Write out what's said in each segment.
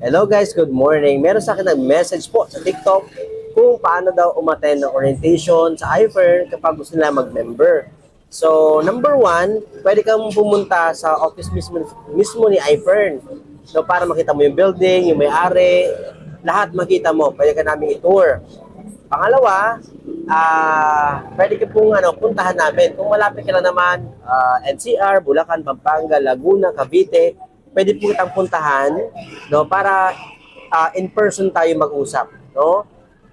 Hello guys, good morning. Meron sa akin nag-message po sa TikTok kung paano daw umattend ng orientation sa iFern kapag gusto nila mag-member. So, number one, pwede kang pumunta sa office mismo, mismo ni iFern. So, para makita mo yung building, yung may-ari, lahat makita mo. Pwede ka namin i-tour. Pangalawa, ah pwede ka pong ano, puntahan namin. Kung malapit ka lang naman, ah, NCR, Bulacan, Pampanga, Laguna, Cavite, pwede po kitang puntahan no, para ah, in person tayo mag-usap. No?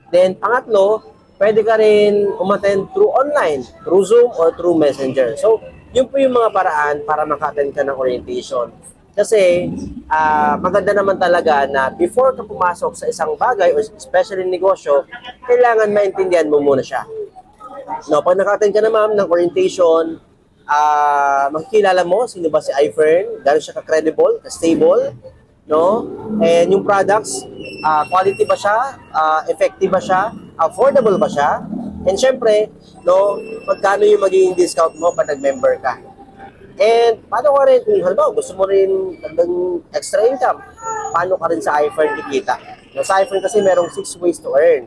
Then, pangatlo, pwede ka rin umattend through online, through Zoom or through Messenger. So, yun po yung mga paraan para maka-attend ka ng orientation. Kasi, ah, maganda naman talaga na before ka pumasok sa isang bagay, or especially negosyo, kailangan maintindihan mo muna siya. No, pag naka-attend ka na ma'am ng orientation, ah makikilala mo sino ba si iFern, gano'n siya ka-credible, ka-stable, no? And yung products, ah quality ba siya, ah effective ba siya, affordable ba siya? And syempre, no, magkano yung magiging discount mo pag nag-member ka? And paano ka rin, kung halimbawa gusto mo rin dagdag extra income, paano ka rin sa iFern kikita? No, sa iFern kasi merong six ways to earn.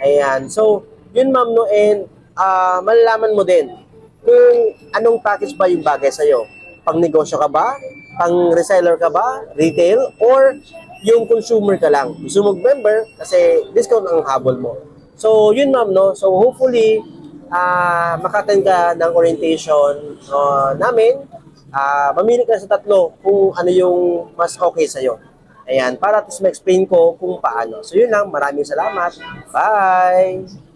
Ayan. So, yun ma'am no, and ah malalaman mo din kung anong package ba yung bagay sa'yo. Pang negosyo ka ba? Pang reseller ka ba? Retail? Or yung consumer ka lang? Gusto mo member kasi discount ang habol mo. So, yun ma'am, no? So, hopefully, ah makaten ka ng orientation ah, namin. Ah, mamili ka sa tatlo kung ano yung mas okay sa'yo. Ayan, para at least ma-explain ko kung paano. So, yun lang. Maraming salamat. Bye!